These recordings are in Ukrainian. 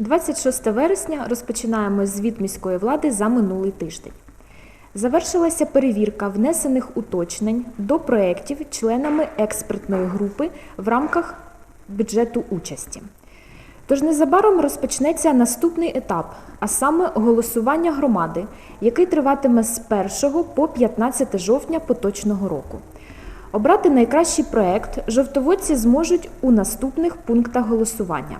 26 вересня розпочинаємо звіт міської влади за минулий тиждень. Завершилася перевірка внесених уточнень до проєктів членами експертної групи в рамках бюджету участі. Тож незабаром розпочнеться наступний етап, а саме голосування громади, який триватиме з 1 по 15 жовтня поточного року. Обрати найкращий проект жовтоводці зможуть у наступних пунктах голосування.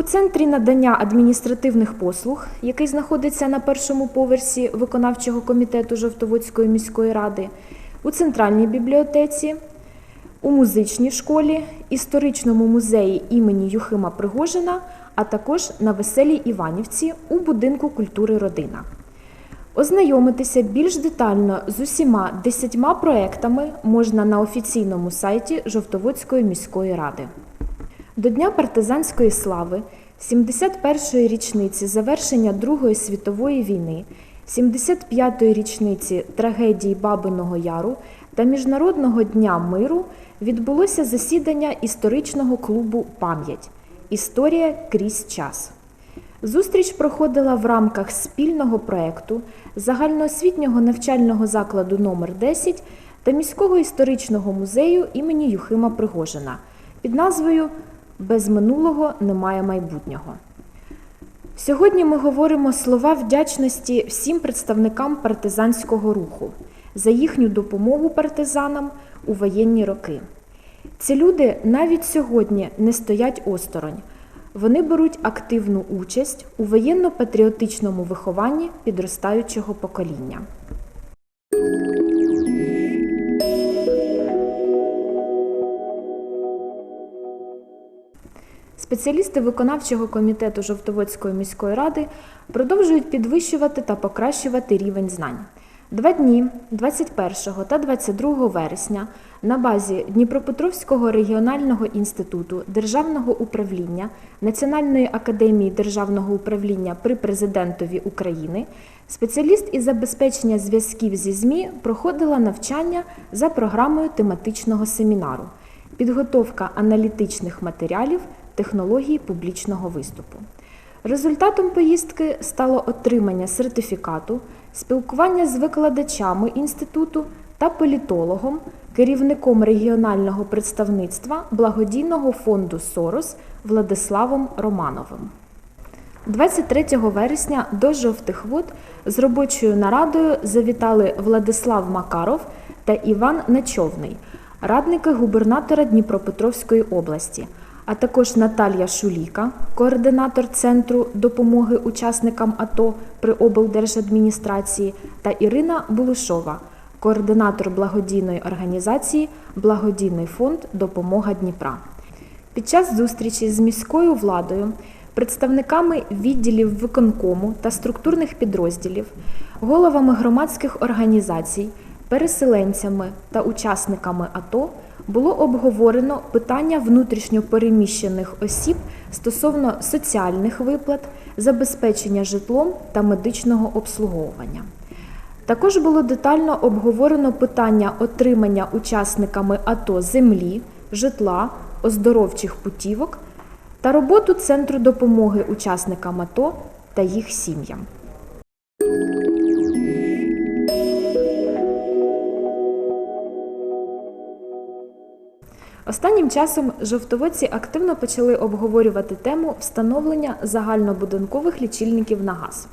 У центрі надання адміністративних послуг, який знаходиться на першому поверсі виконавчого комітету Жовтоводської міської ради, у центральній бібліотеці, у музичній школі, історичному музеї імені Юхима Пригожина, а також на Веселій Іванівці у будинку культури Родина. Ознайомитися більш детально з усіма десятьма проектами можна на офіційному сайті Жовтоводської міської ради. До Дня партизанської слави, 71-ї річниці завершення Другої світової війни, 75-ї річниці трагедії Бабиного Яру та Міжнародного дня миру відбулося засідання історичного клубу Пам'ять Історія крізь час. Зустріч проходила в рамках спільного проекту загальноосвітнього навчального закладу номер 10 та міського історичного музею імені Юхима Пригожина під назвою Без минулого немає майбутнього. Сьогодні ми говоримо слова вдячності всім представникам партизанського руху за їхню допомогу партизанам у воєнні роки. Ці люди навіть сьогодні не стоять осторонь. Вони беруть активну участь у воєнно-патріотичному вихованні підростаючого покоління. Спеціалісти виконавчого комітету Жовтоводської міської ради продовжують підвищувати та покращувати рівень знань. Два дні 21 та 22 вересня на базі Дніпропетровського регіонального інституту державного управління Національної академії державного управління при президентові України спеціаліст із забезпечення зв'язків зі ЗМІ проходила навчання за програмою тематичного семінару Підготовка аналітичних матеріалів технології публічного виступу. Результатом поїздки стало отримання сертифікату, спілкування з викладачами інституту та політологом, керівником регіонального представництва благодійного фонду Сорос Владиславом Романовим. 23 вересня до жовтих вод з робочою нарадою завітали Владислав Макаров та Іван Нечовний, радники губернатора Дніпропетровської області, а також Наталія Шуліка, координатор Центру допомоги учасникам АТО при облдержадміністрації, та Ірина Булушова, координатор благодійної організації Благодійний фонд Допомога Дніпра. Під час зустрічі з міською владою, представниками відділів виконкому та структурних підрозділів, головами громадських організацій, переселенцями та учасниками АТО було обговорено питання внутрішньо переміщених осіб стосовно соціальних виплат, забезпечення житлом та медичного обслуговування. Також було детально обговорено питання отримання учасниками АТО землі, житла, оздоровчих путівок та роботу Центру допомоги учасникам АТО та їх сім'ям. Останнім часом жовтоводці активно почали обговорювати тему встановлення загальнобудинкових лічильників на газ.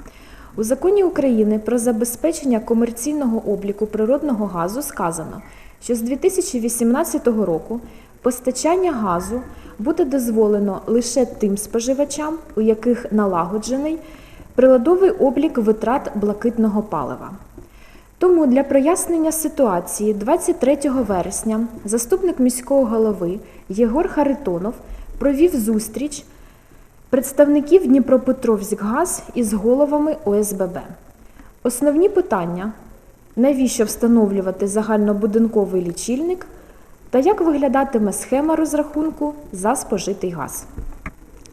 У законі України про забезпечення комерційного обліку природного газу сказано, що з 2018 року постачання газу буде дозволено лише тим споживачам, у яких налагоджений приладовий облік витрат блакитного палива. Тому для прояснення ситуації 23 вересня заступник міського голови Єгор Харитонов провів зустріч представників Дніпропетровськгаз із головами ОСББ. Основні питання: навіщо встановлювати загальнобудинковий лічильник та як виглядатиме схема розрахунку за спожитий газ.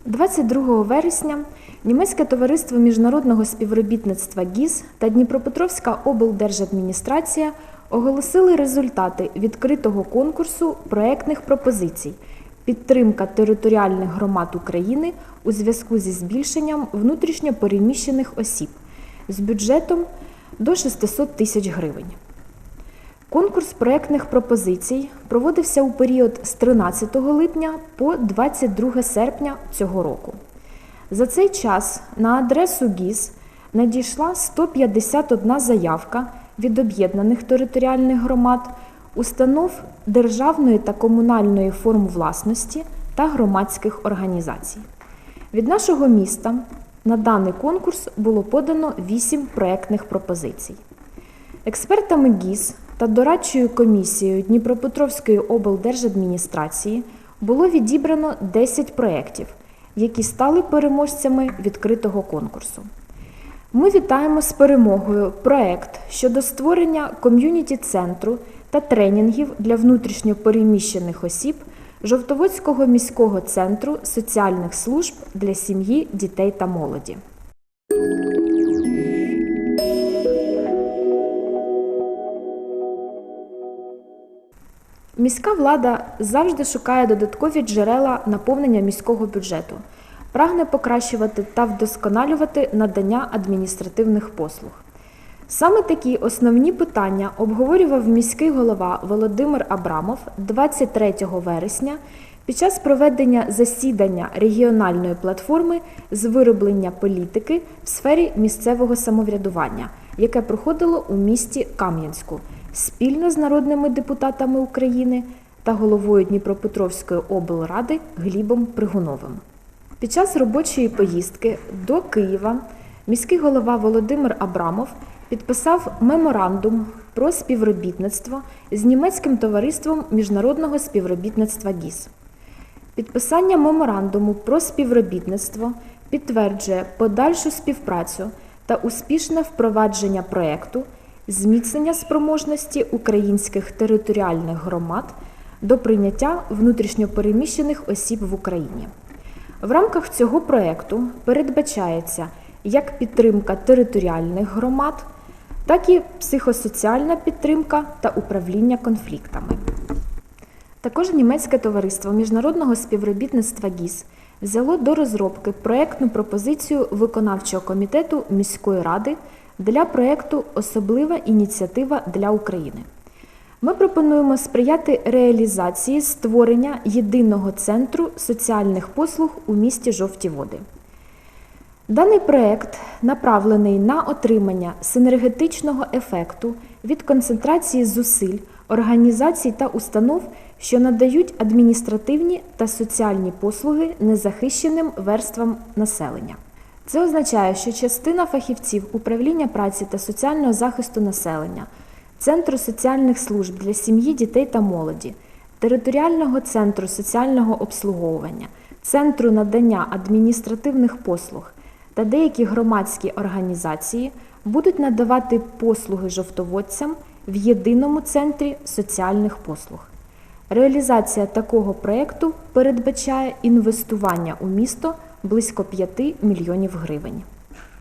22 вересня Німецьке товариство міжнародного співробітництва ГІЗ та Дніпропетровська облдержадміністрація оголосили результати відкритого конкурсу проектних пропозицій підтримка територіальних громад України у зв'язку зі збільшенням внутрішньо переміщених осіб з бюджетом до 600 тисяч гривень. Конкурс проектних пропозицій проводився у період з 13 липня по 22 серпня цього року. За цей час на адресу ГІС надійшла 151 заявка від об'єднаних територіальних громад, установ державної та комунальної форм власності та громадських організацій. Від нашого міста на даний конкурс було подано 8 проектних пропозицій. Експертами ГІС та дорадчою комісією Дніпропетровської облдержадміністрації було відібрано 10 проєктів, які стали переможцями відкритого конкурсу. Ми вітаємо з перемогою проект щодо створення ком'юніті-центру та тренінгів для внутрішньо переміщених осіб Жовтоводського міського центру соціальних служб для сім'ї, дітей та молоді. Міська влада завжди шукає додаткові джерела наповнення міського бюджету, прагне покращувати та вдосконалювати надання адміністративних послуг. Саме такі основні питання обговорював міський голова Володимир Абрамов 23 вересня під час проведення засідання регіональної платформи з вироблення політики в сфері місцевого самоврядування, яке проходило у місті Кам'янську спільно з народними депутатами України та головою Дніпропетровської облради Глібом Пригуновим. Під час робочої поїздки до Києва міський голова Володимир Абрамов підписав меморандум про співробітництво з німецьким товариством міжнародного співробітництва ГІС. Підписання меморандуму про співробітництво підтверджує подальшу співпрацю та успішне впровадження проекту зміцнення спроможності українських територіальних громад до прийняття внутрішньопереміщених осіб в Україні. В рамках цього проекту передбачається як підтримка територіальних громад, так і психосоціальна підтримка та управління конфліктами. Також німецьке товариство міжнародного співробітництва ГІС взяло до розробки проектну пропозицію виконавчого комітету міської ради для проекту Особлива ініціатива для України. Ми пропонуємо сприяти реалізації створення єдиного центру соціальних послуг у місті Жовті Води. Даний проект направлений на отримання синергетичного ефекту від концентрації зусиль організацій та установ, що надають адміністративні та соціальні послуги незахищеним верствам населення. Це означає, що частина фахівців управління праці та соціального захисту населення, Центру соціальних служб для сім'ї, дітей та молоді, територіального центру соціального обслуговування, центру надання адміністративних послуг та деякі громадські організації будуть надавати послуги жовтоводцям в єдиному центрі соціальних послуг. Реалізація такого проєкту передбачає інвестування у місто близько 5 мільйонів гривень.